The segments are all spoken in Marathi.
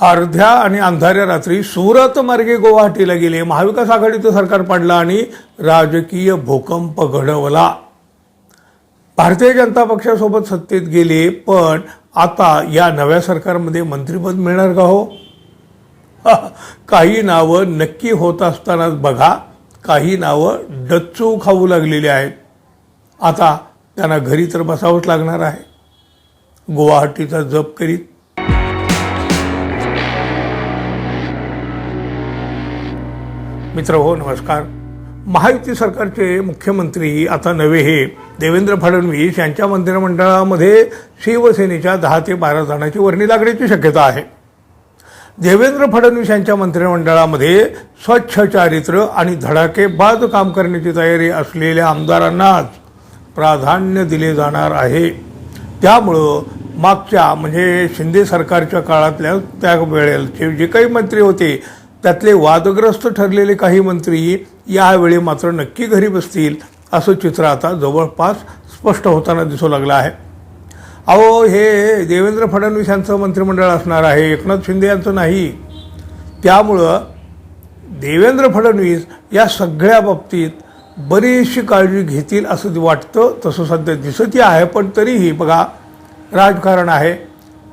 अर्ध्या आणि अंधाऱ्या रात्री सुरत मार्गे गुवाहाटीला गेले. महाविकास आघाडीचं सरकार पडलं आणि राजकीय भूकंप घडवला. भारतीय जनता पक्षासोबत सत्तेत गेले पण आता या नव्या सरकारमध्ये मंत्रिपद मिळणार का हो? काही नावं नक्की होत असतानाच बघा. काही नावं डच्चू खाऊ लागलेली आहेत. आता त्यांना घरी तर बसावंच लागणार आहे. गुवाहाटीचा जप करीत मित्र हो नमस्कार. महायुती सरकारचे मुख्यमंत्री आता नवे हे देवेंद्र फडणवीस यांच्या मंत्रिमंडळामध्ये शिवसेनेच्या दहा ते बारा जणांची वर्णी लागण्याची शक्यता आहे. देवेंद्र फडणवीस यांच्या मंत्रिमंडळामध्ये स्वच्छ चारित्र्य आणि धडाकेबाज काम करण्याची तयारी असलेल्या आमदारांनाच प्राधान्य दिले जाणार आहे. त्यामुळं मागच्या म्हणजे शिंदे सरकारच्या काळातल्या त्या वेळेचे जे काही मंत्री होते त्यातले वादग्रस्त ठरलेले काही मंत्री यावेळी मात्र नक्की घरी बसतील असं चित्र आता जवळपास स्पष्ट होताना दिसू लागलं आहे. अहो हे देवेंद्र फडणवीस यांचं मंत्रिमंडळ असणार आहे एकनाथ शिंदे यांचं नाही. त्यामुळं देवेंद्र फडणवीस या सगळ्या बाबतीत बरीचशी काळजी घेतील असं वाटतं तसं सध्या दिसतही आहे पण तरीही बघा राजकारण आहे.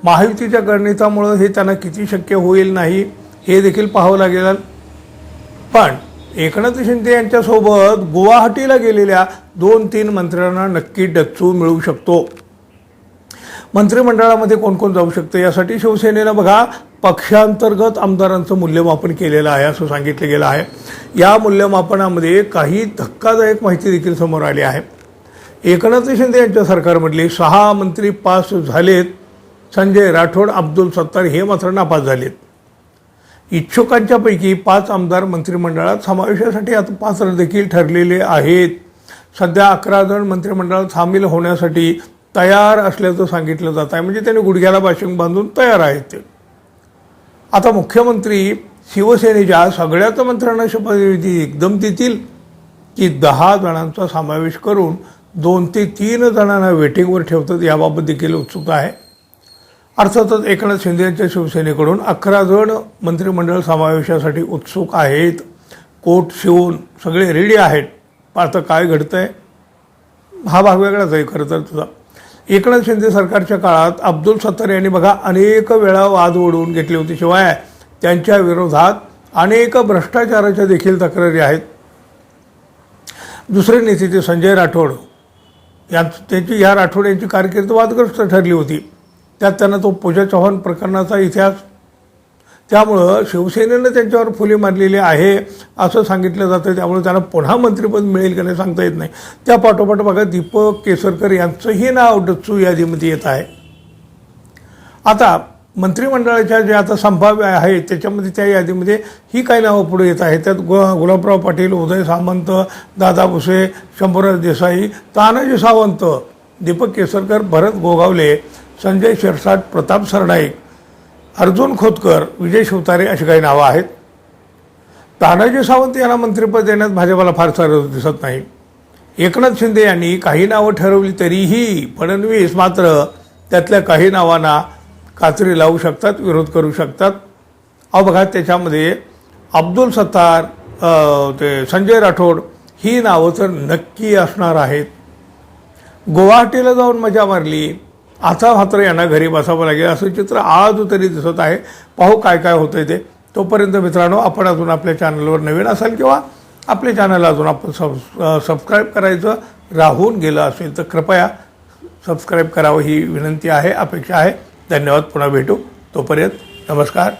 महायुतीच्या गणितामुळं हे त्यांना किती शक्य होईल नाही हे देखील पाहावं लागेल. पण एकनाथ शिंदे यांच्यासोबत गुवाहाटीला गेलेल्या दोन तीन मंत्र्यांना नक्की डच्चू मिळू शकतो. मंत्रिमंडळामध्ये कोण कोण जाऊ शकतं? यासाठी शिवसेनेनं बघा पक्षांतर्गत आमदारांचं मूल्यमापन केलेलं आहे असं सांगितलं गेलं आहे. या मूल्यमापनामध्ये काही धक्कादायक माहिती देखील समोर आली आहे. एकनाथ शिंदे यांच्या सरकारमधले सहा मंत्री पास झालेत. संजय राठोड अब्दुल सत्तार हे मात्र नापास झालेत. इच्छुकांच्यापैकी पाच आमदार मंत्रिमंडळात समावेशासाठी आता पात्र देखील ठरलेले आहेत. सध्या अकरा जण मंत्रिमंडळात सामील होण्यासाठी तयार असल्याचं सांगितलं जात आहे. म्हणजे त्यांनी गुडघ्याला बाशिंग बांधून तयार आहेत ते. आता मुख्यमंत्री शिवसेनेच्या सगळ्याच मंत्र्यांना शपथविधी एकदम देतील की दहा जणांचा समावेश करून दोन ते तीन जणांना वेटिंगवर ठेवतात याबाबत देखील उत्सुकता आहे. अर्थातच एकनाथ शिंदे यांच्या शिवसेनेकडून अकरा जण मंत्रिमंडळ समावेशासाठी उत्सुक आहेत. कोट शिवून सगळे रेडी आहेत. आता काय घडतंय? हा भाग वेगळाच आहे खरं तर तुझा. एकनाथ शिंदे सरकारच्या काळात अब्दुल सत्तार यांनी बघा अनेक वेळा वाद ओढवून घेतली होती. शिवाय त्यांच्या विरोधात अनेक भ्रष्टाचाराच्या देखील तक्रारी आहेत. दुसरे नेते ते संजय राठोड यां त्यांची ह्या राठोड यांची कारकीर्द वादग्रस्त ठरली होती. त्यात त्यांना तो पूजा चव्हाण प्रकरणाचा इतिहास. त्यामुळं शिवसेनेनं त्यांच्यावर फुले मारलेली आहे असं सांगितलं जातं. त्यामुळे त्यांना पुन्हा मंत्रिपद मिळेल का नाही सांगता येत नाही. त्या पाठोपाठ बघा दीपक केसरकर यांचंही नाव डच्चू यादीमध्ये येत आहे. आता मंत्रिमंडळाच्या जे आता संभाव्य आहेत त्याच्यामध्ये त्या यादीमध्ये ही काही नावं पुढे येत आहेत. त्यात गु गुलाबराव पाटील उदय सामंत दादा भुसे शंभूराज देसाई तानाजी सावंत दीपक केसरकर भरत गोगावले संजय शिरसाट प्रताप सरनाईक अर्जुन खोतकर विजय शिवतारे अशी काही नावं आहेत. तानाजी सावंत यांना मंत्रिपद देण्यात भाजपाला फारसा रस दिसत नाही. एकनाथ शिंदे यांनी काही नावं ठरवली तरीही फडणवीस मात्र त्यातल्या काही नावांना कात्री लावू शकतात विरोध करू शकतात. अहो बघा त्याच्यामध्ये अब्दुल सत्तार ते संजय राठोड ही नावं तर नक्की असणार आहेत. गुवाहाटीला जाऊन मजा मारली. आता मात्र यांना घरी बसावं लागेल. असं चित्र आज तरी दिसत आहे. पाहू काय काय होतंय ते. तोपर्यंत मित्रांनो आपण अजून आपल्या चॅनलवर नवीन असाल किंवा आपल्या चॅनल अजून आपण सब सबस्क्राईब करायचं राहून गेलं असेल तर कृपया सबस्क्राईब करावं ही विनंती आहे अपेक्षा आहे. धन्यवाद. पुन्हा भेटू. तोपर्यंत नमस्कार.